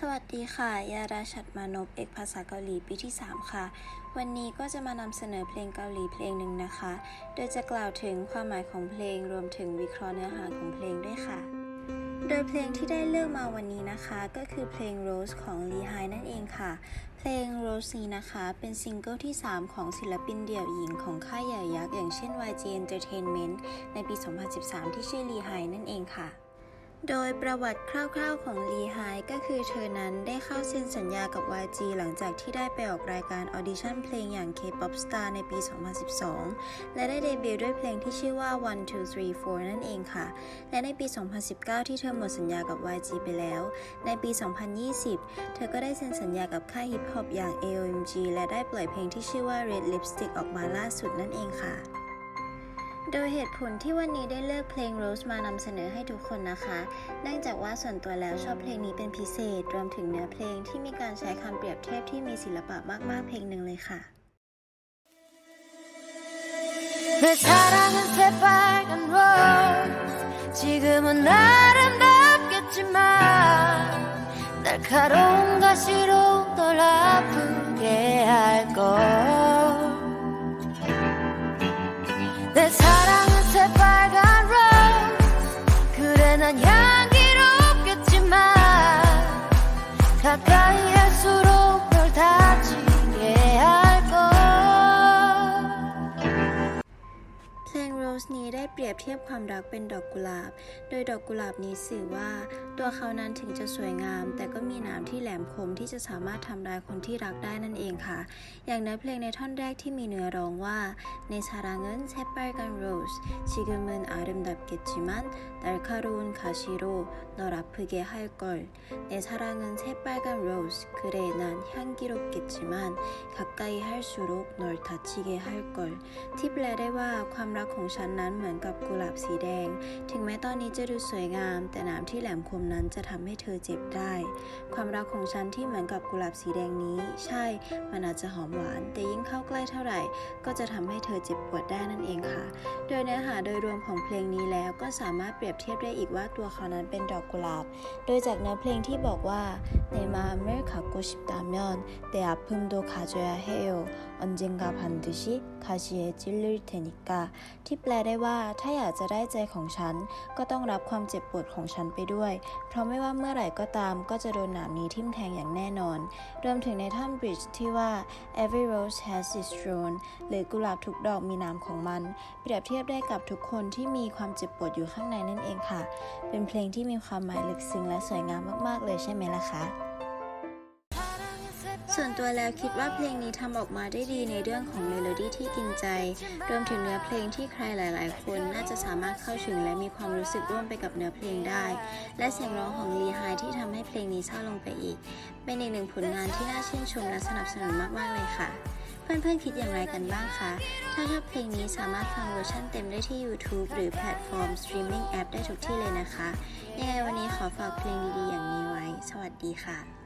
สวัสดีค่ะ ยาดาชัดมานพเอกภาษาเกาหลีปีที่ 3 ค่ะ วันนี้ก็จะมานำเสนอเพลงเกาหลีเพลงหนึ่งนะคะ โดยจะกล่าวถึงความหมายของเพลงรวมถึงวิเคราะห์เนื้อหาของเพลงด้วยค่ะ โดยเพลงที่ได้เลือกมาวันนี้นะคะ ก็คือเพลง Rose ของลีไฮนั่นเองค่ะ เพลง Rose นี้นะคะเป็นซิงเกิลที่ 3 ของศิลปินเดี่ยวหญิงของค่ายใหญ่ยักษ์อย่างเช่น YG Entertainment ในปี 2013 ที่ชื่อลีไฮนั่นเองค่ะ โดยประวัติคร่าวๆของลีไฮก็คือเธอนั้นได้เข้าเซ็นสัญญากับ YG หลังจากที่ได้ไปออกรายการออดิชั่นเพลงอย่าง K-pop Star ในปี 2012 และได้เดบิวต์ด้วยเพลงที่ชื่อว่า One Two Three Four นั่นเองค่ะ และในปี 2019 ที่เธอหมดสัญญากับ YG ไปแล้ว ในปี 2020 เธอก็ได้เซ็นสัญญากับค่ายฮิปฮอปอย่าง AOMG และได้ปล่อยเพลงที่ชื่อว่า Red Lipstick ออกมาล่าสุดนั่นเองค่ะ โดยเหตุผลที่วันนี้ได้เลือกเพลง Rose มานำเสนอให้ทุกคนนะคะ เนื่องจากว่าส่วนตัวแล้วชอบเพลงนี้เป็นพิเศษ รวมถึงเนื้อเพลงที่มีการใช้คำเปรียบเทียบที่มีศิลปะมากๆเพลงหนึ่งเลยค่ะ 내 사랑은 새빨간 rose 지금은 아름답겠지만 날카로운 가시로 널 아프게 할걸 가까이 할수록 널 다치 เปรียบเทียบความรักเป็นดอกกุหลาบ โดยดอกกุหลาบนี้สื่อว่า ตัวเขานั้นถึงจะสวยงาม แต่ก็มีหนามที่แหลมคมที่จะสามารถทำร้ายคนที่รักได้นั่นเองค่ะ อย่างเนื้อเพลงในท่อนแรกที่มีเนื้อร้องว่าใน사랑은새빨간 rose 지금은 아름답겠지만 날카로운 가시로 널 아프게 할걸 내 사랑은 새빨간 rose 그래 난 향기롭겠지만 가까이 할수록 널 다치게 할걸 ที่แปลได้ว่าความรักของฉันนั้นเหมือน กับกุหลาบสีแดง ถึงแม้ตอนนี้จะดูสวยงาม แต่หนามที่แหลมคมนั้นจะทำให้เธอเจ็บได้ ความรักของฉันที่เหมือนกับกุหลาบสีแดงนี้ ใช่ มันอาจจะหอมหวาน แต่ยิ่งเข้าใกล้เท่าไหร่ ก็จะทำให้เธอเจ็บปวดได้นั่นเองค่ะ โดยเนื้อหาโดยรวมของเพลงนี้แล้วก็สามารถเปรียบเทียบได้อีกว่าตัวเขานั้นเป็นดอกกุหลาบ โดยจากเนื้อเพลงที่บอกว่าในมาเมริกากุชิตามยอนแต่อับพึมดูคาจอยเฮล언젠가반드시가시에찔릴테니까ที่แปลได้ว่าถ้าอยากจะได้ใจของฉัน ก็ต้องรับความเจ็บปวดของฉันไปด้วย เพราะไม่ว่าเมื่อไหร่ก็ตามก็จะโดนหนามนี้ทิ่มแทงอย่างแน่นอน รวมถึงในท่อนบริดจ์ที่ว่า every rose has its thorn หรือกุหลาบทุกดอกมีหนามของมัน เปรียบเทียบได้กับทุกคนที่มีความเจ็บปวดอยู่ข้างในนั่นเองค่ะ เป็นเพลงที่มีความหมายลึกซึ้งและสวยงามมากๆเลยใช่ไหมล่ะคะ ส่วนตัวแล้วคิดว่าเพลงนี้ทำออกมาได้ดีในเรื่องของเมโลดี้ที่กินใจ รวมถึงเนื้อเพลงที่ใครหลาย ๆ คนน่าจะสามารถเข้าถึงและมีความรู้สึกร่วมไปกับเนื้อเพลงได้ และเสียงร้องของลีไฮที่ทำให้เพลงนี้เศร้าลงไปอีก เป็นอีกหนึ่งผลงานที่น่าชื่นชมและสนับสนุนมาก ๆ เลยค่ะเพื่อนๆคิดอย่างไรกันบ้างคะ ถ้าชอบเพลงนี้สามารถฟังเวอร์ชันเต็มได้ที่ YouTube หรือแพลตฟอร์มสตรีมมิ่งแอปได้ทุกที่เลยนะคะ ยังไงวันนี้ขอฝากเพลงดีๆอย่างนี้ไว้ สวัสดีค่ะ